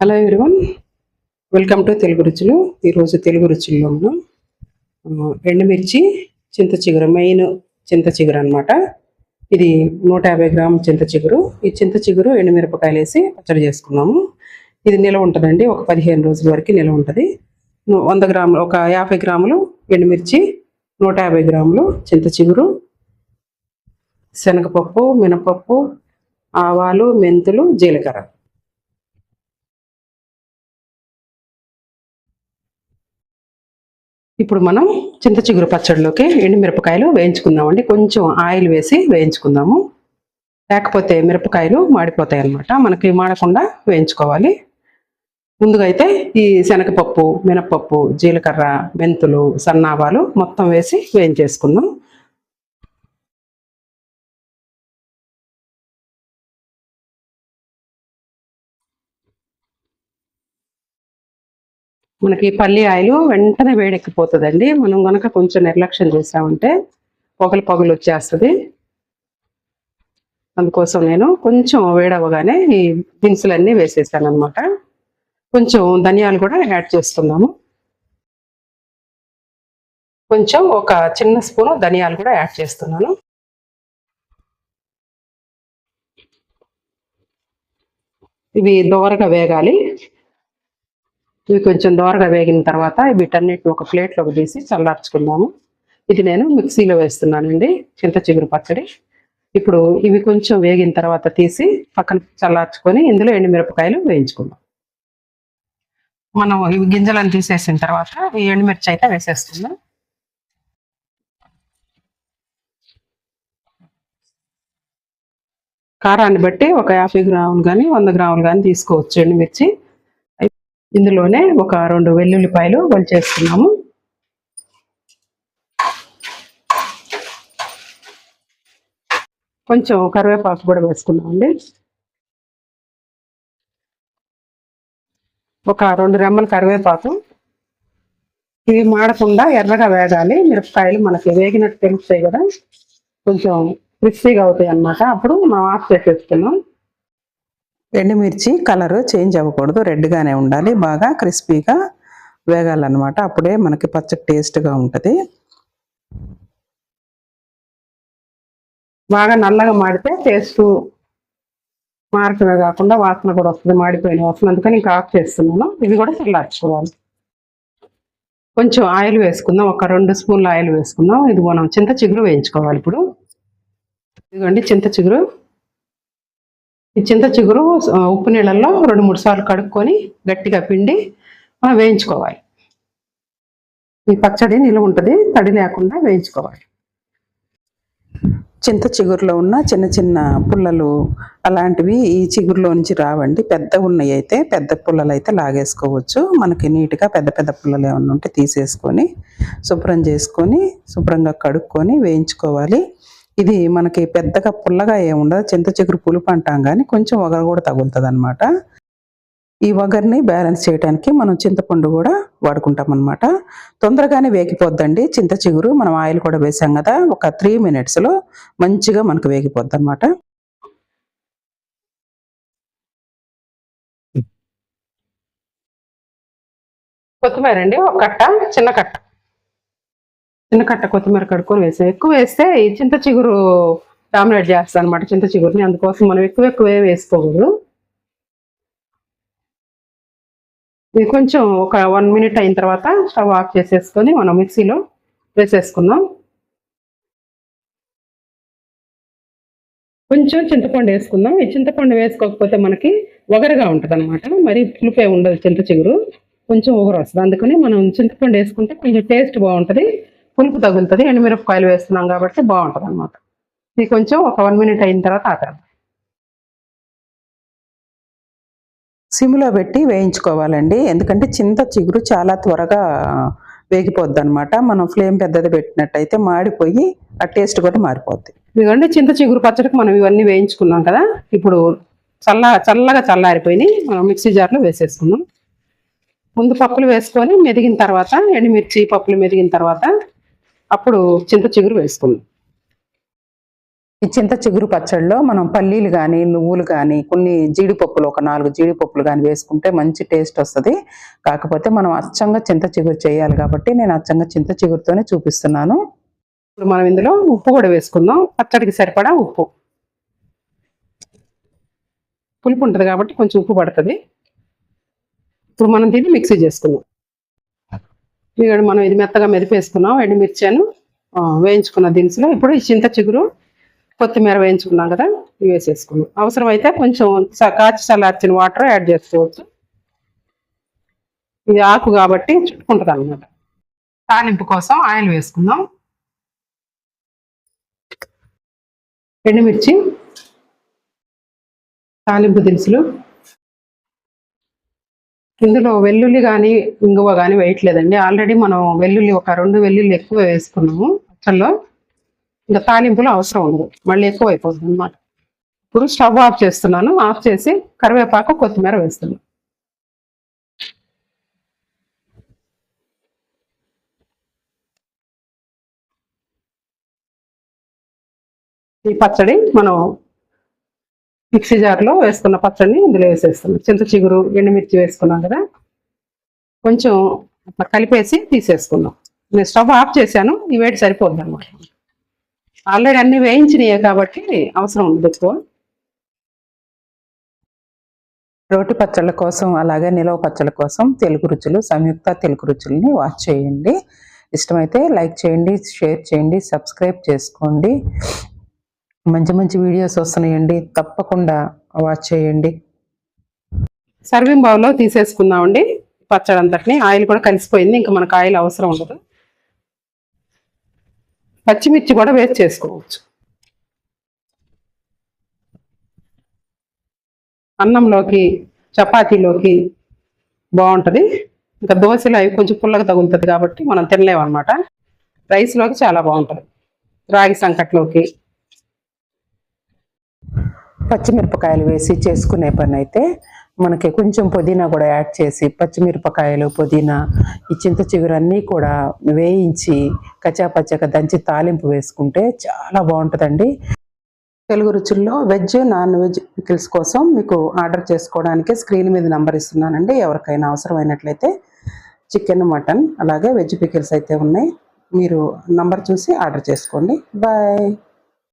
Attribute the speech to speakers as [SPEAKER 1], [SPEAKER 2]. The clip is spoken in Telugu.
[SPEAKER 1] Hello everyone. Welcome to Telugu రుచులు. ఈరోజు తెలుగు రుచుల్లో మనం ఎండుమిర్చి చింత చిగురు మెయిన్ చింత చిగురు అనమాట ఇది నూట యాభై గ్రాముల చింత చిగురు. ఈ చింత చిగురు ఎండుమిరపకాయలు వేసి పచ్చడి చేసుకున్నాము. ఇది నిల్వ ఉంటుందండి ఒక పదిహేను రోజుల వరకు నిల్వ ఉంటుంది. వంద గ్రాములు ఒక యాభై గ్రాములు ఎండుమిర్చి నూట యాభై గ్రాములు చింత చిగురు శనగపప్పు మినపప్పు ఆవాలు మెంతులు జీలకర్ర. ఇప్పుడు మనం చింత చిగురు పచ్చడిలోకి ఎండుమిరపకాయలు వేయించుకుందామండి. కొంచెం ఆయిల్ వేసి వేయించుకుందాము. లేకపోతే మిరపకాయలు మాడిపోతాయి అన్నమాట మనకి మాడకుండా వేయించుకోవాలి. ముందుగా అయితే ఈ శనగపప్పు మినపప్పు జీలకర్ర మెంతులు సన్నావాలు మొత్తం వేసి వేయించేసుకుందాం. మనకి పల్లి ఆయిల్ వెంటనే వేడెక్కిపోతుందండి. మనం గనక కొంచెం నిర్లక్ష్యం చేసామంటే పొగలు పొగలు వచ్చేస్తుంది. అందుకోసం నేను కొంచెం వేడవగానే ఈ దినుసులన్నీ వేసేసాను అనమాట కొంచెం ధనియాలు కూడా యాడ్ చేస్తున్నాము. కొంచెం ఒక చిన్న స్పూను ధనియాలు కూడా యాడ్ చేస్తున్నాను. ఇవి దోరగా వేగాలి. ఇవి కొంచెం దోరగా వేగిన తర్వాత వీటన్నిటిని ఒక ప్లేట్లోకి తీసి చల్లార్చుకుందాము. ఇది నేను మిక్సీలో వేస్తున్నానండి చింత చిగురు పచ్చడి. ఇప్పుడు ఇవి కొంచెం వేగిన తర్వాత తీసి పక్కన చల్లార్చుకొని ఇందులో ఎండుమిరపకాయలు వేయించుకుందాం. మనం ఇవి గింజలను తీసేసిన తర్వాత ఈ ఎండుమిర్చి అయితే వేసేస్తున్నాం. కారాన్ని బట్టి ఒక యాభై గ్రాములు కానీ వంద గ్రాములు కానీ తీసుకోవచ్చు ఎండుమిర్చి. ఇందులోనే ఒక రెండు వెల్లుల్లిపాయలు చేసుకున్నాము కొంచెం కరివేపాకు కూడా వేసుకున్నామండి ఒక రెండు రెమ్మల కరివేపాకు. ఇవి మాడకుండా ఎర్రగా వేగాలి. మిరపకాయలు మనకి వేగినట్టు తెలుస్తాయి కదా. కొంచెం క్రిస్పీగా అవుతాయి అన్నమాట అప్పుడు మనం ఆఫ్ చేసేస్తున్నాం
[SPEAKER 2] ఎండుమిర్చి కలర్ చేంజ్ అవ్వకూడదు. రెడ్గానే ఉండాలి. బాగా క్రిస్పీగా వేగాలన్నమాట. అప్పుడే మనకి పచ్చడి టేస్ట్గా ఉంటుంది.
[SPEAKER 1] బాగా నల్లగా మాడితే టేస్ట్ మారటమే కాకుండా వాసన కూడా వస్తుంది. మాడిపోయిన వాసన. అందుకని ఇంకా ఆఫ్ చేస్తున్నాను. ఇది కూడా చల్లార్చుకోవాలి. కొంచెం ఆయిల్ వేసుకుందాం. ఒక రెండు స్పూన్ల ఆయిల్ వేసుకుందాం. ఇది మనం చింత చిగురు వేయించుకోవాలి ఇప్పుడు. ఇదిగోండి చింత చిగురు. ఈ చింత చిగురు ఉప్పు నీళ్ళల్లో రెండు మూడు సార్లు కడుక్కొని గట్టిగా పిండి మనం వేయించుకోవాలి. ఈ పచ్చడి నిలువ ఉంటుంది తడి లేకుండా వేయించుకోవాలి.
[SPEAKER 2] చింత చిగురులో ఉన్న చిన్న చిన్న పుల్లలు అలాంటివి ఈ చిగురులో నుంచి రావండి. పెద్ద ఉన్నాయి అయితే పెద్ద పుల్లలు అయితే లాగేసుకోవచ్చు. మనకి నీట్గా పెద్ద పెద్ద పుల్లలు ఏమన్నా ఉంటే తీసేసుకొని శుభ్రం చేసుకొని శుభ్రంగా కడుక్కొని వేయించుకోవాలి. ఇది మనకి పెద్దగా పుల్లగా ఏముండదు చింత చిగురు పులుపు అంటాం కానీ కొంచెం ఒగరు కూడా తగులుతుంది అనమాట ఈ వగర్ని బ్యాలెన్స్ చేయడానికి మనం చింతపండు కూడా వాడుకుంటాం అనమాట తొందరగానే వేగిపోద్దండి. చింత చిగురు మనం ఆయిల్ కూడా వేసాం కదా ఒక త్రీ మినిట్స్లో మంచిగా మనకు వేగిపోద్ది అనమాట
[SPEAKER 1] కొత్తిమీర అండి ఒక కట్ట చిన్న కట్ట. చిన్న కట్ట కొత్తిమీర కడుక్కొని వేసాం. ఎక్కువ వేస్తే ఈ చింత చిగురు డామినేట్ చేస్తాను అనమాట చింత చిగురిని. అందుకోసం మనం ఎక్కువ ఎక్కువ వేసుకోకూడదు. ఇది కొంచెం ఒక వన్ మినిట్ అయిన తర్వాత స్టవ్ ఆఫ్ చేసేసుకొని మనం మిక్సీలో వేసేసుకుందాం కొంచెం చింతపండు వేసుకుందాం. ఈ చింతపండు వేసుకోకపోతే మనకి ఒగరుగా ఉంటుంది అనమాట మరి పులుపే ఉండదు చింత చిగురు. కొంచెం ఒగరు వస్తుంది అందుకని మనం చింతపండు వేసుకుంటే కొంచెం టేస్ట్ బాగుంటుంది. పులుపు తగులుతుంది. ఎండుమిరపకాయలు వేస్తున్నాం కాబట్టి బాగుంటుంది అనమాట ఇది కొంచెం ఒక వన్ మినిట్ అయిన తర్వాత ఆపేద్దాం.
[SPEAKER 2] సిమ్లో పెట్టి వేయించుకోవాలండి. ఎందుకంటే చింత చిగురు చాలా త్వరగా వేగిపోద్ది అనమాట మనం ఫ్లేమ్ పెద్దది పెట్టినట్టయితే మాడిపోయి ఆ టేస్ట్ కూడా మారిపోద్ది.
[SPEAKER 1] ఇదిగోండి చింత చిగురు పచ్చడికి మనం ఇవన్నీ వేయించుకున్నాం కదా. ఇప్పుడు చల్ల చల్లగా చల్లారిపోయి మనం మిక్సీ జార్లో వేసేసుకుందాం. ముందు పప్పులు వేసుకొని మెదిగిన తర్వాత ఎండుమిర్చి పప్పులు మెదిగిన తర్వాత అప్పుడు చింత చిగురు వేసుకుందాం
[SPEAKER 2] ఈ చింత చిగురు పచ్చడిలో మనం పల్లీలు కానీ నువ్వులు కానీ కొన్ని జీడిపప్పులు ఒక నాలుగు జీడిపప్పులు కానీ వేసుకుంటే మంచి టేస్ట్ వస్తుంది. కాకపోతే మనం అచ్చంగా చింత చిగురు చేయాలి కాబట్టి నేను అచ్చంగా చింత చిగురుతోనే చూపిస్తున్నాను.
[SPEAKER 1] ఇప్పుడు మనం ఇందులో ఉప్పు కూడా వేసుకుందాం. పచ్చడికి సరిపడా ఉప్పు. పులుపు ఉంటుంది కాబట్టి కొంచెం ఉప్పు పడుతుంది. ఇప్పుడు మనం దీన్ని మిక్సీ చేసుకుందాం. ఇక్కడ మనం ఇది మెత్తగా మెదిపేసుకున్నాం. ఎండుమిర్చాను వేయించుకున్న దినుసులు. ఇప్పుడు ఈ చింత చిగురు కొత్తిమీర వేయించుకున్నాం కదా ఇవి వేసేసుకున్నాం. అవసరమైతే కొంచెం కాచి చల్లార్చిన వాటర్ యాడ్ చేసుకోవచ్చు. ఇది ఆకు కాబట్టి చుట్టుకుంటుంది అనమాట తాలింపు కోసం ఆయిల్ వేసుకుందాం. ఎండుమిర్చి తాలింపు దినుసులు. ఇందులో వెల్లుల్లి కానీ ఇంగువ కానీ వేయట్లేదండి. ఆల్రెడీ మనం వెల్లుల్లి ఒక రెండు వెల్లుల్లి ఎక్కువ వేసుకున్నాము పచ్చళ్ళలో ఇంకా తాలింపులు అవసరం ఉండదు. మళ్ళీ ఎక్కువ అయిపోతుంది అనమాట ఇప్పుడు స్టవ్ ఆఫ్ చేస్తున్నాను. ఆఫ్ చేసి కరివేపాకు కొత్తిమీర వేస్తున్నాను. ఈ పచ్చడి మనం మిక్సీ జార్లో వేసుకున్న పచ్చడిని ఇందులో వేసేస్తున్నాం. చింత చిగురు ఎండుమిర్చి వేసుకున్నాం కదా. కొంచెం అట్లా కలిపేసి తీసేసుకున్నాం నేను స్టవ్ ఆఫ్ చేశాను ఈ వేడి సరిపోద్ది అనమాట ఆల్రెడీ అన్నీ వేయించినాయే కాబట్టి అవసరం ఉండదు ఎక్కువ.
[SPEAKER 2] రోటి పచ్చళ్ళ కోసం అలాగే నిలవ పచ్చళ్ళ కోసం తెలుగు రుచులు సంయుక్త తెలుగు రుచుల్ని వాచ్ చేయండి. ఇష్టమైతే లైక్ చేయండి షేర్ చేయండి సబ్స్క్రైబ్ చేసుకోండి. మంచి మంచి వీడియోస్ వస్తున్నాయండి. తప్పకుండా వాచ్ చేయండి.
[SPEAKER 1] సర్వింగ్ బౌల్లో తీసేసుకుందామండి. పచ్చడి అంతటిని ఆయిల్ కూడా కలిసిపోయింది. ఇంకా మనకు ఆయిల్ అవసరం ఉండదు. పచ్చిమిర్చి కూడా వేస్ట్ చేసుకోవచ్చు. అన్నంలోకి చపాతీలోకి బాగుంటుంది. ఇంకా దోశలు అవి కొంచెం పుల్లగా తగులుతుంది కాబట్టి మనం తినలేము అనమాట రైస్లోకి చాలా బాగుంటుంది. రాగి సంకట్లోకి
[SPEAKER 2] పచ్చిమిరపకాయలు వేసి చేసుకునే పని అయితే మనకి కొంచెం పుదీనా కూడా యాడ్ చేసి పచ్చిమిరపకాయలు పుదీనా ఈ చింత చిగురు అన్నీ కూడా వేయించి కచ్చాపచ్చగా దంచి తాలింపు వేసుకుంటే చాలా బాగుంటుందండి. తెలుగు రుచుల్లో వెజ్ నాన్ వెజ్ పికిల్స్ కోసం మీకు ఆర్డర్ చేసుకోవడానికి స్క్రీన్ మీద నంబర్ ఇస్తున్నానండి. ఎవరికైనా అవసరమైనట్లయితే చికెన్ మటన్ అలాగే వెజ్ పికిల్స్ అయితే ఉన్నాయి. మీరు నంబర్ చూసి ఆర్డర్ చేసుకోండి. బాయ్.